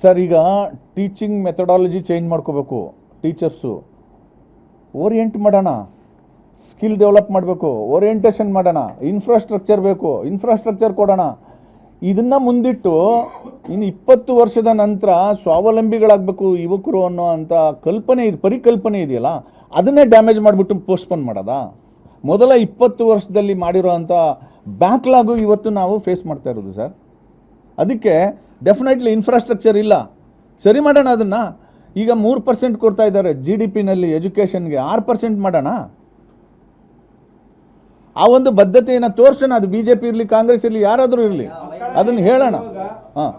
Sir ಈಗ teaching methodology change ಮಾಡ್ಕೋಬೇಕು teachers orient ಮಾಡೋಣ ಸ್ಕಿಲ್ ಡೆವಲಪ್ ಮಾಡಬೇಕು ಓರಿಯೆಂಟೇಷನ್ ಮಾಡೋಣ ಇನ್ಫ್ರಾಸ್ಟ್ರಕ್ಚರ್ ಬೇಕು ಇನ್ಫ್ರಾಸ್ಟ್ರಕ್ಚರ್ ಕೊಡೋಣ. ಇದನ್ನು ಮುಂದಿಟ್ಟು ಇನ್ನು ಇಪ್ಪತ್ತು ವರ್ಷದ ನಂತರ ಸ್ವಾವಲಂಬಿಗಳಾಗಬೇಕು ಯುವಕರು ಅನ್ನೋ ಅಂಥ ಕಲ್ಪನೆ ಇದು, ಪರಿಕಲ್ಪನೆ ಇದೆಯಲ್ಲ, ಅದನ್ನೇ ಡ್ಯಾಮೇಜ್ ಮಾಡಿಬಿಟ್ಟು ಪೋಸ್ಟ್ಪೋನ್ ಮಾಡೋದಾ? ಮೊದಲ ಇಪ್ಪತ್ತು ವರ್ಷದಲ್ಲಿ ಮಾಡಿರೋ ಅಂಥ ಬ್ಯಾಕ್ಲಾಗು ಇವತ್ತು ನಾವು ಫೇಸ್ ಮಾಡ್ತಾ ಇರೋದು ಸರ್. ಅದಕ್ಕೆ ಡೆಫಿನೆಟ್ಲಿ ಇನ್ಫ್ರಾಸ್ಟ್ರಕ್ಚರ್ ಇಲ್ಲ. ಸರಿ ಮಾಡೋಣ ಅದನ್ನು. ಈಗ ಮೂರು ಪರ್ಸೆಂಟ್ ಕೊಡ್ತಾ ಇದ್ದಾರೆ ಜಿ ಡಿ ಪಿನಲ್ಲಿ ಎಜುಕೇಷನ್ಗೆ ಆರು ಪರ್ಸೆಂಟ್ ಮಾಡೋಣ. ಆ ಒಂದು ಬದ್ಧತೆಯನ್ನು ತೋರಿಸೋಣ. ಅದು ಬಿ ಜೆ ಪಿ ಇರಲಿ ಕಾಂಗ್ರೆಸ್ ಇರಲಿ ಯಾರಾದರೂ ಇರಲಿ. ಅದನ್ನು ಹೇಳೋಣ. ಹಾಂ.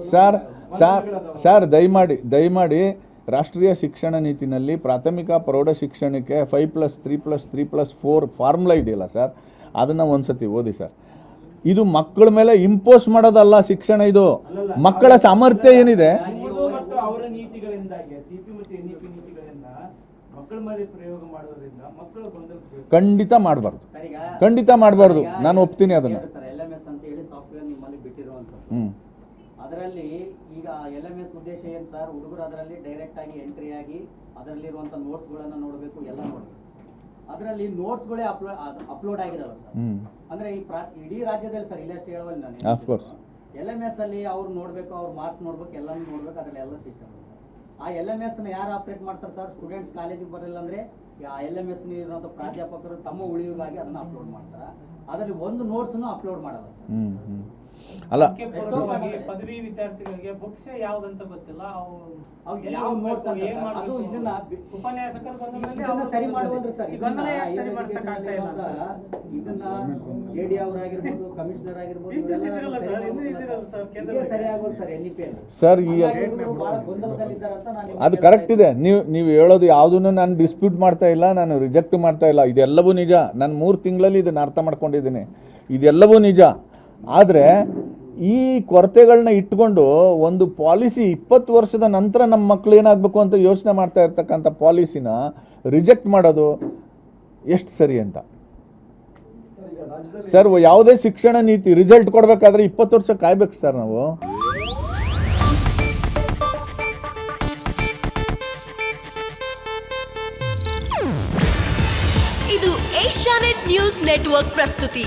ಸರ್ ಸರ್ ಸರ್ ದಯಮಾಡಿ ದಯಮಾಡಿ ರಾಷ್ಟ್ರೀಯ ಶಿಕ್ಷಣ ನೀತಿನಲ್ಲಿ ಪ್ರಾಥಮಿಕ ಪ್ರೌಢ ಶಿಕ್ಷಣಕ್ಕೆ five plus three plus three plus four formula ಇದೆಯಲ್ಲ ಸರ್ ಅದನ್ನು ಒಂದ್ಸತಿ ಓದಿ ಸರ್ ಇದು ಮಕ್ಕಳ ಮೇಲೆ ಇಂಪೋಸ್ ಮಾಡೋದಲ್ಲ ಶಿಕ್ಷಣ ಇದು. ಮಕ್ಕಳ ಸಾಮರ್ಥ್ಯ ಏನಿದೆ? ಖಂಡಿತ ಮಾಡಬಾರ್ದು. ಖಂಡಿತ ಮಾಡಬಾರ್ದು. ನಾನು ಒಪ್ತೀನಿ ಅದನ್ನು ಸರ್ ಎಲ್ ಎಂ ಎಸ್ ಅಂತ ಹೇಳಿ ಸಾಫ್ಟ್ವೇರ್ ನಿಮ್ಮಲ್ಲಿ ಬಿಟ್ಟಿರುವಂಥದ್ದು ಹ್ಞೂ ಅದರಲ್ಲಿ ಈಗ ಎಲ್ ಎಂ ಎಸ್ ಉದ್ದೇಶ ಏನು ಸರ್ ಹುಡುಗರು ಅದರಲ್ಲಿ ಡೈರೆಕ್ಟ್ ಆಗಿ ಎಂಟ್ರಿ ಆಗಿ ಅದರಲ್ಲಿರುವಂಥ ನೋಟ್ಸ್ಗಳನ್ನು ನೋಡಬೇಕು ಎಲ್ಲ ನೋಡಬೇಕು. ಅದರಲ್ಲಿ ನೋಟ್ಸ್ಗಳೇ ಅಪ್ಲೋಡ್ ಅಪ್ಲೋಡ್ ಆಗಿರಲ್ಲ ಸರ್ ಅಂದ್ರೆ ಈ ಪ್ರಾ ಇಡೀ ರಾಜ್ಯದಲ್ಲಿ ಸರ್ ಇಲ್ಲಷ್ಟು ಹೇಳುವಲ್ಲ ನಾನು Of course. L M S ಅಲ್ಲಿ ಅವ್ರು ನೋಡ್ಬೇಕು ಅವ್ರ ಮಾರ್ಕ್ಸ್ ನೋಡ್ಬೇಕು ಎಲ್ಲ ನೋಡ್ಬೇಕು ಅದ್ರಲ್ಲಿ ಎಲ್ಲ ಸಿಸ್ಟಮ್ ಆ ಎಲ್ ಎಂ ಎಸ್ನ ಯಾರು ಆಪರೇಟ್ ಮಾಡ್ತಾರೆ ಸರ್ ಸ್ಟೂಡೆಂಟ್ಸ್ ಕಾಲೇಜಿಗೆ ಬರಲಿಲ್ಲ ಅಂದ್ರೆ ಆ ಎಲ್ ಎಂ ಎಸ್ ಇರುವಂತ ಪ್ರಾಧ್ಯಾಪಕರು ತಮ್ಮ ಉಳಿವಿಗಾಗಿ ಅದನ್ನ ಅಪ್ಲೋಡ್ ಮಾಡ್ತಾರ. ಅದರಲ್ಲಿ ಒಂದು ನೋಟ್ಸ್ ಅಪ್ಲೋಡ್ ಮಾಡಲ್ಲ ಸರ್ ಅಲ್ಲ. ಪದವಿ ವಿದ್ಯಾರ್ಥಿಗಳಿಗೆ ಬುಕ್ಸ್ ಯಾವ್ದಂತ ಗೊತ್ತಿಲ್ಲ. ಸರ್? ಇದನ್ನ ಈ ಅವರಾಗಿರ್ಬೋದು ಕಮಿಷನರ್ ಆಗಿರ್ಬೋದು ಸರಿ. ಅದು ಕರೆಕ್ಟ್ ಇದೆ. ನೀವು ನೀವು ಹೇಳೋದು ಯಾವ್ದನ್ನು ನಾನು ಡಿಸ್ಪ್ಯೂಟ್ ಮಾಡ್ತಾ ಇಲ್ಲ ನಾನು ರಿಜೆಕ್ಟ್ ಮಾಡ್ತಾ ಇಲ್ಲ. ಇದೆಲ್ಲವೂ ನಿಜ. ನಾನು ಮೂರು ತಿಂಗಳಲ್ಲಿ ಇದನ್ನು ಅರ್ಥ ಮಾಡ್ಕೊಂಡಿದ್ದೀನಿ. ಇದೆಲ್ಲವೂ ನಿಜ. ಆದರೆ ಈ ಕೊರತೆಗಳನ್ನ ಇಟ್ಕೊಂಡು ಒಂದು ಪಾಲಿಸಿ ಇಪ್ಪತ್ತು ವರ್ಷದ ನಂತರ ನಮ್ಮ ಮಕ್ಕಳು ಏನಾಗಬೇಕು ಅಂತ ಯೋಚನೆ ಮಾಡ್ತಾ ಇರ್ತಕ್ಕಂಥ ಪಾಲಿಸಿನ ರಿಜೆಕ್ಟ್ ಮಾಡೋದು ಎಷ್ಟು ಸರಿ ಅಂತ. ಸರ್, ಯಾವುದೇ ಶಿಕ್ಷಣ ನೀತಿ ರಿಸಲ್ಟ್ ಕೊಡಬೇಕಾದ್ರೆ ಇಪ್ಪತ್ತು ವರ್ಷ ಕಾಯ್ಬೇಕು ಸರ್ ನಾವು. ಇದು ಏಷ್ಯಾನೆಟ್ ನ್ಯೂಸ್ ನೆಟ್ವರ್ಕ್ ಪ್ರಸ್ತುತಿ.